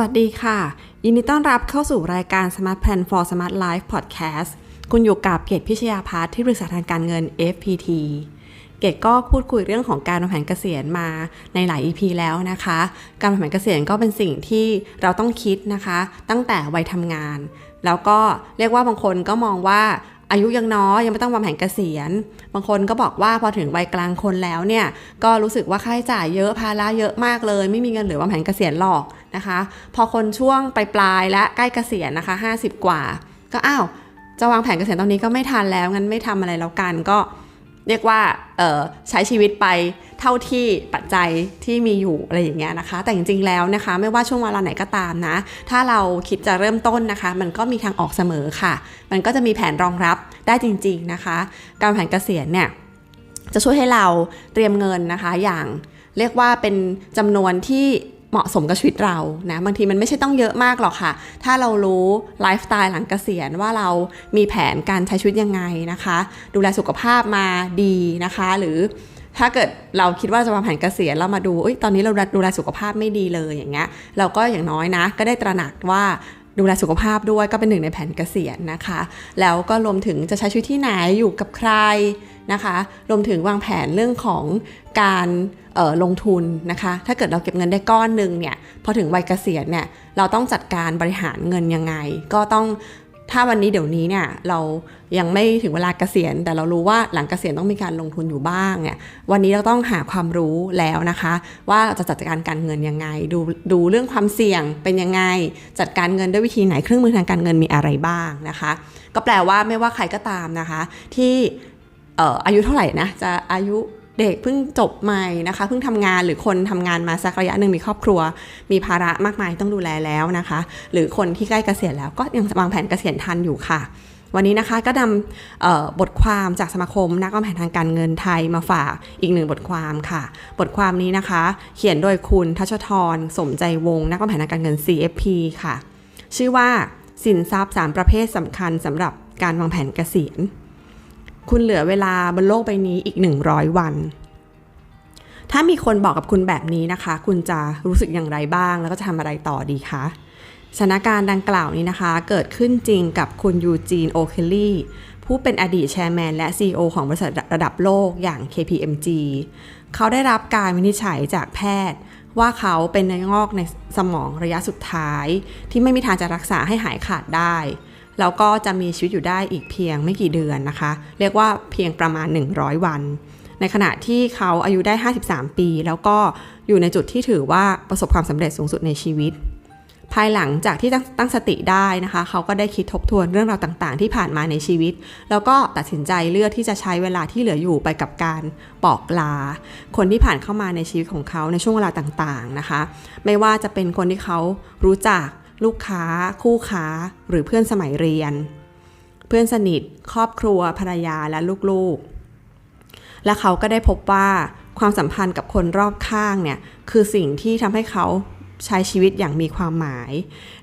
วัสดีค่ะ ยินดีต้อนรับเข้าสู่รายการ Smart Plan for Smart Life Podcast คุณอยู่กับเกตพิชยาพาร์ทที่ปรึกษาทางการเงิน FPT เกตก็พูดคุยเรื่องของการวางแผนเกษียณมาในหลาย EP แล้วนะคะ การวางแผนเกษียณก็เป็นสิ่งที่เราต้องคิดนะคะ ตั้งแต่วัยทำงาน แล้วก็เรียกว่าบางคนก็มองว่า อายุยังน้อยยังไม่ต้องวางแผนเกษียณ บางคนก็บอกว่าพอถึงวัยกลางคนแล้วเนี่ยก็รู้สึกว่าค่าใช้จ่ายเยอะภาระเยอะมากเลย ไม่มีเงินเหลือวางแผนเกษียณหรอกนะคะ พอคนช่วงปลายและใกล้เกษียณนะคะ 50 กว่า ก็อ้าวจะวางแผนเกษียณตอนนี้ก็ไม่ทันแล้วงั้นไม่ทำอะไรแล้วกันก็ เรียกว่าใช้ชีวิตไปเท่าที่ปัจจัยที่มีอยู่อะไรอย่างเงี้ยนะคะ แต่จริงๆแล้วนะคะ ไม่ว่าช่วงเวลาไหนก็ตามนะ ถ้าเราคิดจะเริ่มต้นนะคะ มันก็มีทางออกเสมอค่ะ มันก็จะมีแผนรองรับได้จริง ๆนะคะ การแผนเกษียณเนี่ยจะช่วยให้เราเตรียมเงินนะคะอย่างเรียกว่าเป็นจำนวนที่ เหมาะสมกับชีวิตเรานะบางทีมันไม่ใช่ต้องเยอะมากหรอกค่ะ ถ้าเรารู้ไลฟ์สไตล์หลังเกษียณว่าเรามีแผนการใช้ชีวิตยังไงนะคะ ดูแลสุขภาพมาดีนะคะ หรือถ้าเกิดเราคิดว่าจะวางแผนเกษียณเรามาดูตอนนี้เราดูแลสุขภาพไม่ดีเลยอย่างเงี้ยเราก็อย่างน้อยนะ ก็ได้ตระหนักว่าดูแลสุขภาพด้วยก็เป็นหนึ่งในแผนเกษียณนะคะ แล้วก็รวมถึงจะใช้ชีวิตที่ไหนอยู่กับใคร นะคะ รวมถึงวางแผนเรื่องของการลงทุนนะคะ ถ้าเกิดเราเก็บเงินได้ก้อนหนึ่งเนี่ย พอถึงวัยเกษียณเนี่ย เราต้องจัดการบริหารเงินยังไง ก็ต้องถ้าวันนี้เดี๋ยวนี้เนี่ยเรายังไม่ถึงเวลาเกษียณ แต่เรารู้ว่าหลังเกษียณต้องมีการลงทุนอยู่บ้างเนี่ยวันนี้เราต้องหาความรู้แล้วนะคะ ว่าเราจะจัดการการเงินยังไง ดูดูเรื่องความเสี่ยงเป็นยังไง จัดการเงินด้วยวิธีไหนเครื่องมือทางการเงินมีอะไรบ้างนะคะ ก็แปลว่าไม่ว่าใครก็ตามนะคะ ที่ อายุเท่าไหร่นะจะอายุเด็กเพิ่งจบใหม่นะคะเพิ่งทำงานหรือคนทำงานมาสักระยะหนึ่งมีครอบครัว มีภาระมากมายต้องดูแลแล้วนะคะ หรือคนที่ใกล้เกษียณแล้วก็ยังวางแผนเกษียณทันอยู่ค่ะ วันนี้นะคะก็นำบทความจากสมาคมนักวางแผนทางการเงินไทยมาฝากอีกหนึ่งบทความค่ะ บทความนี้นะคะ เขียนโดยคุณทัชทรสมใจวงนักวางแผนทางการเงิน CFP ค่ะ ชื่อว่าสินทรัพย์ 3 ประเภทสำคัญสำหรับการวางแผนเกษียณ คุณเหลือเวลาบนโลกใบนี้อีก 100 วัน ถ้ามีคนบอกกับคุณแบบนี้นะคะ คุณจะรู้สึกอย่างไรบ้าง แล้วก็จะทำอะไรต่อดีคะสถานการณ์ดังกล่าวนี้นะคะ เกิดขึ้นจริงกับคุณยูจีนโอเคลลี่ผู้เป็นอดีตแชร์แมนและ CEO ของบริษัทระดับโลกอย่าง KPMG เขาได้รับการวินิจฉัยจากแพทย์ว่าเขาเป็นเนื้องอกในสมองระยะสุดท้าย ที่ไม่มีทางจะรักษาให้หายขาดได้ แล้วก็จะมีชีวิตอยู่ได้อีกเพียงไม่กี่เดือนนะคะ เรียกว่าเพียงประมาณ 100 วัน ในขณะที่เขาอายุได้ 53 ปี แล้วก็อยู่ในจุดที่ถือว่าประสบความสำเร็จสูงสุดในชีวิต ภายหลังจากที่ตั้งสติได้นะคะ เขาก็ได้คิดทบทวนเรื่องราวต่างๆ ที่ผ่านมาในชีวิต แล้วก็ตัดสินใจเลือกที่จะใช้เวลาที่เหลืออยู่ไปกับการบอกลา คนที่ผ่านเข้ามาในชีวิตของเขาในช่วงเวลาต่างๆนะคะ ไม่ว่าจะเป็นคนที่เขารู้จัก ลูกค้า คู่ค้า หรือเพื่อนสมัยเรียน เพื่อนสนิท ครอบครัว ภรรยาและลูกๆ และเขาก็ได้พบว่าความสัมพันธ์กับคนรอบข้างเนี่ยคือสิ่งที่ทำให้เขาใช้ชีวิตอย่างมีความหมาย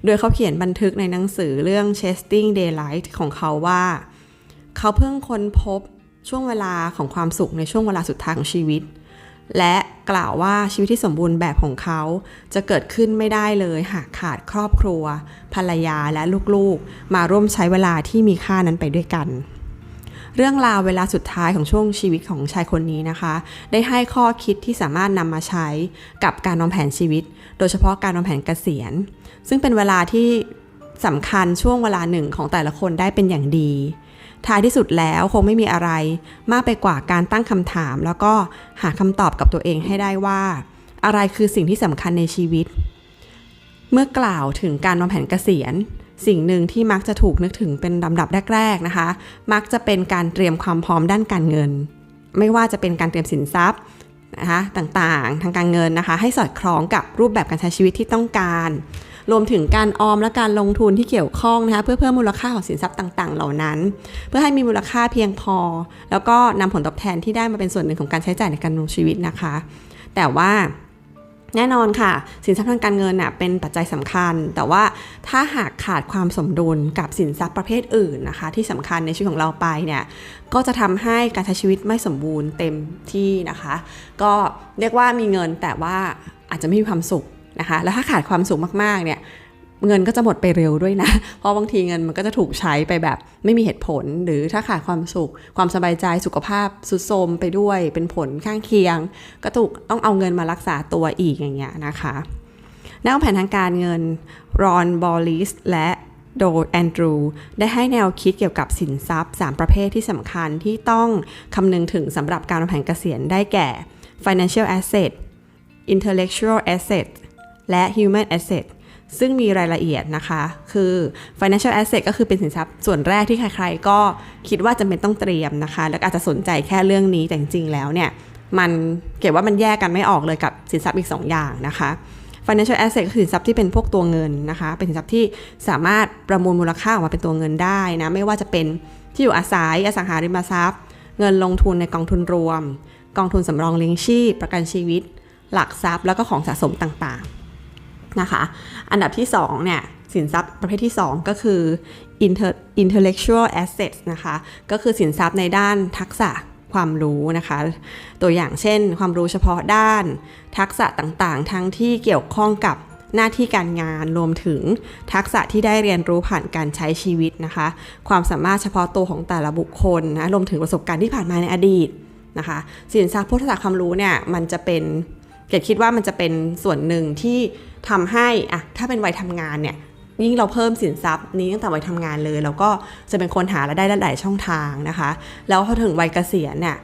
โดยเขาเขียนบันทึกในหนังสือเรื่อง Chasing Daylight ของเขาว่า เขาเพิ่งค้นพบช่วงเวลาของความสุขในช่วงเวลาสุดท้ายของชีวิต และกล่าวว่าชีวิตที่สมบูรณ์แบบของเขา จะเกิดขึ้นไม่ได้เลยหากขาดครอบครัว ภรรยาและลูกๆ มาร่วมใช้เวลาที่มีค่านั้นไปด้วยกัน เรื่องราวเวลาสุดท้ายของช่วงชีวิตของชายคนนี้นะคะ ได้ให้ข้อคิดที่สามารถนำมาใช้กับการวางแผนชีวิต โดยเฉพาะการวางแผนเกษียณ ซึ่งเป็นเวลาที่ สำคัญช่วงเวลาหนึ่งของแต่ละคนได้เป็นอย่างดี ท้ายที่สุดแล้วคงไม่มีอะไร มากไปกว่าการตั้งคำถาม แล้วก็หาคำตอบกับตัวเองให้ได้ว่า อะไรคือสิ่งที่สำคัญในชีวิต เมื่อกล่าวถึงการวางแผนเกษียณ สิ่งหนึ่งที่มักจะถูกนึกถึงเป็นลำดับแรกๆนะคะ มักจะเป็นการเตรียมความพร้อมด้านการเงิน ไม่ว่าจะเป็นการเตรียมสินทรัพย์นะคะต่างๆ ทางการเงินนะคะ ให้สอดคล้องกับรูปแบบการใช้ชีวิตที่ต้องการ รวมถึงการออมและการลงทุนที่เกี่ยวข้องนะคะเพื่อเพิ่มมูลค่าของสินทรัพย์ต่าง ๆ เหล่านั้น เพื่อให้มีมูลค่าเพียงพอ แล้วก็นำผลตอบแทนที่ได้มาเป็นส่วนหนึ่งของการใช้จ่ายในการดำรงชีวิตนะคะ แต่ว่าแน่นอนค่ะ สินทรัพย์ทางการเงินน่ะเป็นปัจจัยสำคัญ แต่ว่าถ้าหากขาดความสมดุลกับสินทรัพย์ประเภทอื่นนะคะ ที่สำคัญในชีวิตของเราไปเนี่ยก็จะทำให้การใช้ชีวิตไม่สมบูรณ์เต็มที่นะคะ ก็เรียกว่ามีเงินแต่ว่าอาจจะไม่มีความสุข นะคะ แล้วถ้าขาดความสุขมากๆเนี่ยเงินก็จะหมดไปเร็วด้วยนะ เพราะบางทีเงินมันก็จะถูกใช้ไปแบบไม่มีเหตุผล หรือถ้าขาดความสุข ความสบายใจ สุขภาพสุดโทรมไปด้วย เป็นผลข้างเคียง ก็ถูกต้องเอาเงินมารักษาตัวอีกอย่างเงี้ยนะคะนักวแผนทางการเงินรอน บอลลิส และโดแอนดรู ได้ให้แนวคิดเกี่ยวกับสินทรัพย์ 3 ประเภทที่สำคัญที่ต้องคำนึงถึงสำหรับการวางแผนเกษียณได้แก่ financial asset intellectual asset และ human asset ซึ่งมีรายละเอียดนะคะ คือ financial asset ก็คือเป็นสินทรัพย์ส่วนแรกที่ใครๆ ก็คิดว่าจำเป็นต้องเตรียมนะคะ แล้วอาจจะสนใจแค่เรื่องนี้แต่จริงๆ แล้วเนี่ย มันเก็บว่ามันแยกกันไม่ออกเลยกับสินทรัพย์อีก 2 อย่างนะคะ financial asset คือสินทรัพย์ที่เป็นพวกตัวเงินนะคะ เป็นสินทรัพย์ที่สามารถประมูลมูลค่าออกมาเป็นตัวเงินได้นะ ไม่ว่าจะเป็นที่อยู่อาศัย อสังหาริมทรัพย์ เงินลงทุนในกองทุนรวม กองทุนสำรองเลี้ยงชีพ ประกันชีวิต หลักทรัพย์ แล้วก็ของสะสมต่างๆ นะคะ อันดับที่2เนี่ยสินทรัพย์ประเภทที่ 2 ก็คือ Inter- intellectual assets นะคะ ก็คือสินทรัพย์ในด้านทักษะความรู้นะคะ ตัวอย่างเช่น ความรู้เฉพาะด้าน ทักษะต่างๆ ทั้งที่เกี่ยวข้องกับหน้าที่การงานรวมถึงทักษะที่ได้เรียนรู้ผ่านการใช้ชีวิตนะคะ ความสามารถเฉพาะตัวของแต่ละบุคคลนะรวมถึงประสบการณ์ที่ผ่านมาในอดีตนะคะ สินทรัพย์พุทธศาสตร์ความรู้เนี่ยมันจะเป็น เกดคิดว่ามันจะเป็นส่วนหนึ่งที่ทำให้อะถ้าเป็นวัยทำงานเนี่ยยิ่งเราเพิ่มสินทรัพย์นี้ตั้งแต่วัยทำงานเลยเราก็จะเป็นคนหารายได้หลายช่องทางนะคะ แล้วพอถึงวัยเกษียณเนี่ย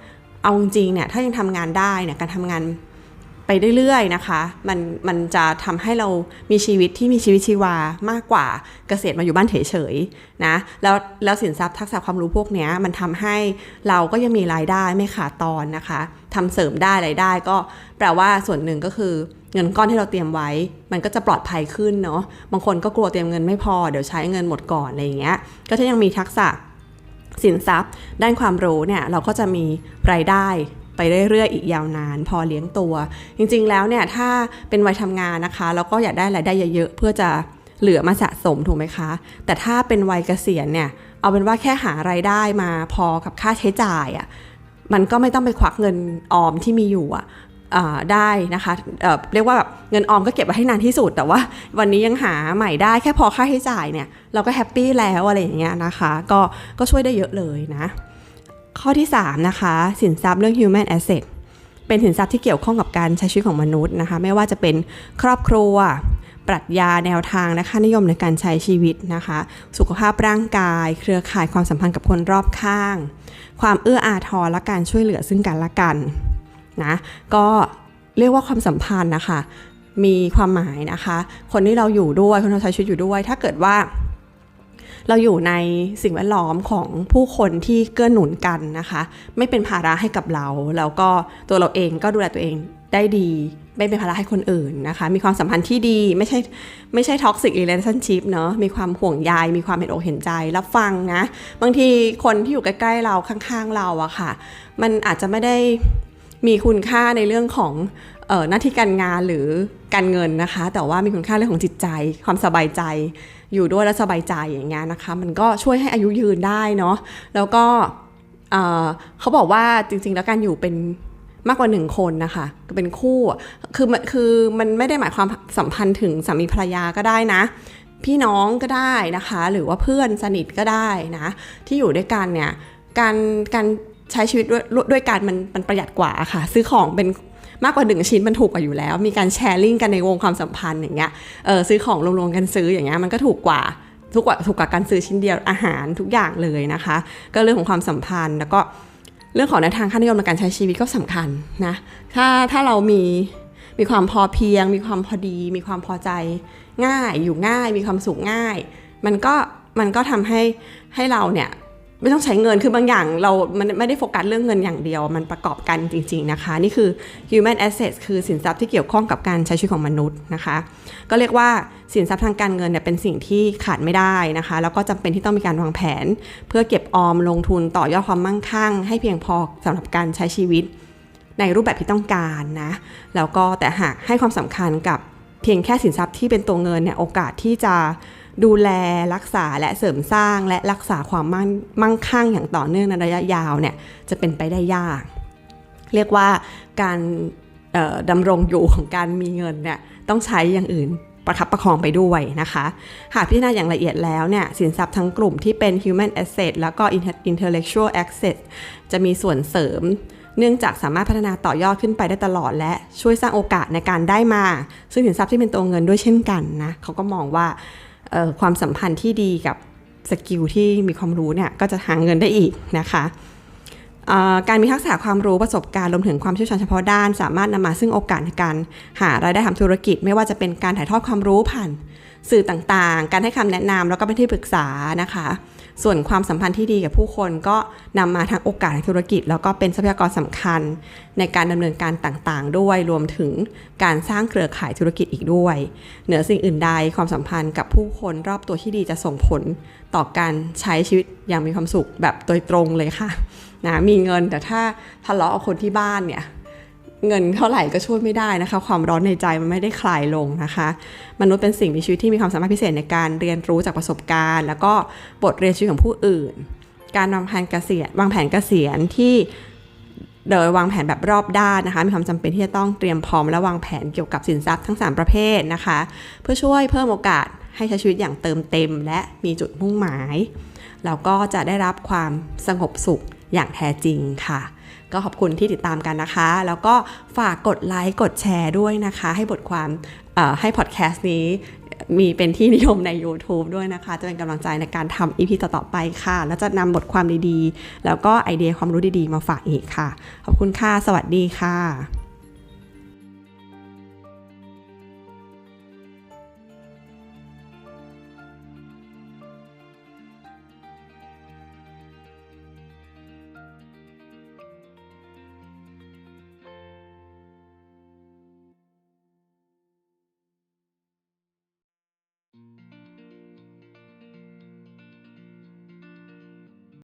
เอาจริงเนี่ยถ้ายังทำงานได้เนี่ยการทำงานไปเรื่อยๆนะคะมันมันจะทำให้เรามีชีวิตที่มีชีวิตชีวามากกว่าเกษียณมาอยู่บ้านเฉยๆนะแล้วแล้วสินทรัพย์ทักษะความรู้พวกเนี้ยมันทำให้เราก็ยังมีรายได้ไม่ขาดตอนนะคะ ทำเสริมได้รายได้ ก็แปลว่าส่วนหนึ่งก็คือเงินก้อนที่เราเตรียมไว้ มันก็จะปลอดภัยขึ้นเนาะบางคนก็กลัวเตรียมเงินไม่พอเดี๋ยวใช้เงินหมดก่อนอะไรอย่างเงี้ยก็ถ้ายังมีทักษะสินทรัพย์ ด้านความรู้เนี่ยเราก็จะมีรายได้ไปเรื่อยๆ อีกยาวนาน พอเลี้ยงตัว จริงๆแล้วเนี่ยถ้าเป็นวัยทำงานนะคะเราก็อยากได้รายได้เยอะๆเพื่อจะเหลือมาสะสมถูกไหมคะ แต่ถ้าเป็นวัยเกษียณเนี่ยเอาเป็นว่าแค่หารายได้มาพอกับค่าใช้จ่ายอะ่ะ มันก็ไม่ต้องไปควักเงินออมที่มีอยู่อะอ่าได้นะคะเเรียกว่าแบบเงินออมก็เก็บไว้ให้นานที่สุด แต่ว่าวันนี้ยังหาใหม่ได้แค่พอค่าใช้จ่ายเนี่ยเราก็แฮปปี้แล้วอะไรอย่างเงี้ยนะคะก็ก็ช่วยได้เยอะเลยนะ ข้อที่ 3 นะคะ สินทรัพย์เรื่อง human asset เป็นสินทรัพย์ที่เกี่ยวข้องกับการใช้ชีวิตของมนุษย์นะคะ ไม่ว่าจะเป็นครอบครัว ปรัชญาแนวทางและค่านิยมในการใช้ชีวิตนะคะ สุขภาพร่างกาย เครือข่ายความสัมพันธ์กับคนรอบข้าง ความเอื้ออาทรและการช่วยเหลือซึ่งกันและกันนะก็เรียกว่าความสัมพันธ์นะคะ มีความหมายนะคะ คนที่เราอยู่ด้วยคนที่เราใช้ชีวิตอยู่ด้วย ถ้าเกิดว่า เราอยู่ในสิ่งแวดล้อมของผู้คนที่เกื้อหนุนกันนะคะ ไม่เป็นภาระให้กับเรา แล้วก็ตัวเราเองก็ดูแลตัวเองได้ดี ไม่เป็นภาระให้คนอื่นนะคะ มีความสัมพันธ์ที่ดีไม่ใช่ไม่ใช่ท็อกซิก r e l a t i o n s h i p เนอะมีความห่วงใยมีความเห็นอกเห็นใจ รับฟังนะ บางทีคนที่อยู่ใกล้ๆเราข้างๆเราอะค่ะ มันอาจจะไม่ได้มีคุณค่าในเรื่องของออหน้าที่การงานหรือการเงินนะคะ แต่ว่ามีคุณค่าเรื่องของจิตใจ ความสบายใจอยู่ด้วยแล้วสบายใจอย่างเงี้ยนะคะ มันก็ช่วยให้อายุยืนได้เนาะแล้วก็เขาบอกว่าจริงๆแล้วการอยู่เป็น มากกว่าหนึ่งคนนะคะเป็นคู่คือมันคือมันไม่ได้หมายความสัมพันธ์ถึงสามีภรรยาก็ได้นะ พี่น้องก็ได้นะคะ หรือว่าเพื่อนสนิทก็ได้นะ ที่อยู่ด้วยกันเนี่ยการการใช้ชีวิตด้วยด้วยกันมันมันประหยัดกว่าค่ะ ซื้อของเป็นมากกว่าหนึ่งชิ้นมันถูกกว่าอยู่แล้ว มีการแชร์ลิงก์กันในวงความสัมพันธ์อย่างเงี้ยเออซื้อของรวมๆกันซื้ออย่างเงี้ยมันก็ถูกกว่าถูกกว่าถูกกว่าการซื้อชิ้นเดียวอาหารทุกอย่างเลยนะคะ ก็เรื่องของความสัมพันธ์แล้วก็ เรื่องของแนวทางค่านิยมในการใช้ชีวิตก็สำคัญนะถ้าถ้าเรามีมีความพอเพียง มีความพอดี มีความพอใจง่ายอยู่ง่าย มีความสุขง่าย มันก็มันก็ทำให้ให้เราเนี่ย ไม่ต้องใช้เงินคือบางอย่างเรามันไม่ได้โฟกัสเรื่องเงินอย่างเดียว มันประกอบกันจริง ๆนะคะ นี่คือ human assets คือสินทรัพย์ที่เกี่ยวข้องกับการใช้ชีวิตของมนุษย์นะคะ ก็เรียกว่าสินทรัพย์ทางการเงินเนี่ยเป็นสิ่งที่ขาดไม่ได้นะคะ แล้วก็จำเป็นที่ต้องมีการวางแผน เพื่อเก็บออมลงทุนต่อยอดความมั่งคั่ง ให้เพียงพอสำหรับการใช้ชีวิต ในรูปแบบที่ต้องการนะแล้วก็แต่หากให้ความสำคัญกับเพียงแค่สินทรัพย์ที่เป็นตัวเงินเนี่ยโอกาสที่จะ ดูแลรักษาและเสริมสร้างและรักษาความมั่นมั่งคั่งอย่างต่อเนื่องในระยะยาวเนี่ยจะเป็นไปได้ยาก เรียกว่าการดำรงอยู่ของการมีเงินเนี่ยต้องใช้อย่างอื่นประคับประคองไปด้วยนะคะ หากพิจารณาอย่างละเอียดแล้วเนี่ยสินทรัพย์ทั้งกลุ่มที่เป็น human asset แล้วก็ intellectual asset จะมีส่วนเสริม เนื่องจากสามารถพัฒนาต่อยอดขึ้นไปได้ตลอด และช่วยสร้างโอกาสในการได้มา ซึ่งสินทรัพย์ที่เป็นตัวเงินด้วยเช่นกันนะเขาก็มองว่า ความสัมพันธ์ที่ดีกับสกิลที่มีความรู้เนี่ยก็จะหาเงินได้อีกนะคะการมีทักษะความรู้ประสบการณ์รวมถึงความเชี่ยวชาญเฉพาะด้าน สามารถนำมาซึ่งโอกาสในการหารายได้ทำธุรกิจ ไม่ว่าจะเป็นการถ่ายทอดความรู้ผ่าน สื่อต่างๆ การให้คำแนะนำแล้วก็เป็นที่ปรึกษานะคะ ส่วนความสัมพันธ์ที่ดีกับผู้คนก็นำมาทั้งโอกาสทางธุรกิจ แล้วก็เป็นทรัพยากรสำคัญ ในการดำเนินการต่างๆ ด้วยรวมถึงการสร้างเครือข่ายธุรกิจอีกด้วย เหนือสิ่งอื่นใดความสัมพันธ์กับผู้คนรอบตัวที่ดีจะส่งผลต่อการใช้ชีวิตอย่างมีความสุขแบบโดยตรงเลยค่ะนะมีเงินแต่ถ้าทะเลาะกับคนที่บ้านเนี่ย เงินเท่าไหร่ก็ช่วยไม่ได้นะคะ ความร้อนในใจมันไม่ได้คลายลงนะคะ มนุษย์เป็นสิ่งมีชีวิตที่มีความสามารถพิเศษในการเรียนรู้จากประสบการณ์ แล้วก็บทเรียนชีวิตของผู้อื่น การวางแผนเกษียณวางแผนเกษียณที่โดยวางแผนแบบรอบด้านนะคะ มีความจำเป็นที่จะต้องเตรียมพร้อมและวางแผนเกี่ยวกับสินทรัพย์ทั้ง 3 ประเภทนะคะ เพื่อช่วยเพิ่มโอกาสให้ใช้ชีวิตอย่างเติมเต็ม และมีจุดมุ่งหมาย แล้วก็จะได้รับความสงบสุขอย่างแท้จริงค่ะ ก็ขอบคุณที่ติดตามกันนะคะ แล้วก็ฝากกดไลค์กดแชร์ด้วยนะคะ ให้บทความให้พอดแคสต์นี้มีเป็นที่นิยมใน YouTube ด้วยนะคะ จะเป็นกำลังใจในการทำอีพีต่อ ๆ ไปค่ะ แล้วจะนำบทความดีๆ แล้วก็ไอเดียความรู้ดีๆ มาฝากอีกค่ะ ขอบคุณค่ะ สวัสดีค่ะ